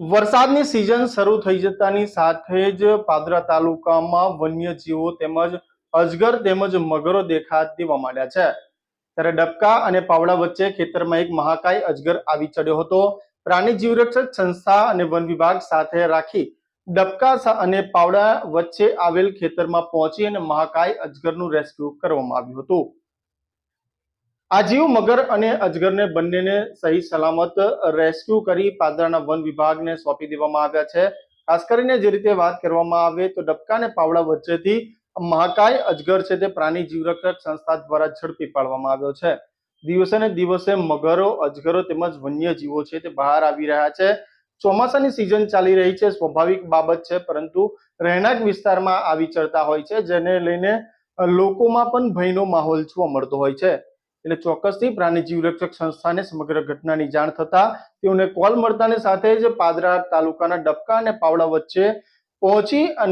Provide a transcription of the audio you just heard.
વરસાદની સિઝન શરૂ થઈ જતાની સાથે જ પાદરા તાલુકામાં વન્યજીવો તેમજ અજગર તેમજ મગરો દેખા દેવા માંડ્યા છે. ત્યારે ડબકા અને પાવડા વચ્ચે ખેતરમાં એક મહાકાય અજગર આવી ચડ્યો હતો. પ્રાણી જીવરક્ષક સંસ્થા અને વન વિભાગ સાથે રાખી ડબકા અને પાવડા વચ્ચે આવેલ ખેતરમાં પહોંચી અને મહાકાય અજગરનું રેસ્ક્યુ કરવામાં આવ્યું હતું. આ જીવ મગર અને અજગરને બંનેને સહી સલામત રેસ્ક્યુ કરી પાદરાના વન વિભાગને સોંપી દેવામાં આવ્યા છે. ખાસ કરીને જે રીતે વાત કરવામાં આવે તો ડબકા અને પાવડા વચ્ચેથી મહાકાય અજગર છે તે પ્રાણી જીવરક્ષક સંસ્થા દ્વારા ઝડપી પાડવામાં આવ્યો છે. દિવસે ને દિવસે મગરો, અજગરો તેમજ વન્યજીવો છે તે બહાર આવી રહ્યા છે. ચોમાસાની સિઝન ચાલી રહી છે, સ્વાભાવિક બાબત છે, પરંતુ રહેણાંક વિસ્તારમાં આવી ચડતા હોય છે, જેને લઈને લોકોમાં પણ ભયનો માહોલ જોવા મળતો હોય છે. એટલે ચોક્કસથી પ્રાણી જીવરક્ષક સંસ્થાને સમગ્ર ઘટનાની જાણ થતા તેઓને કોલ મળતાની સાથે જ પાદરા તાલુકાના ડબકા અને પાવડા વચ્ચે પહોંચી અને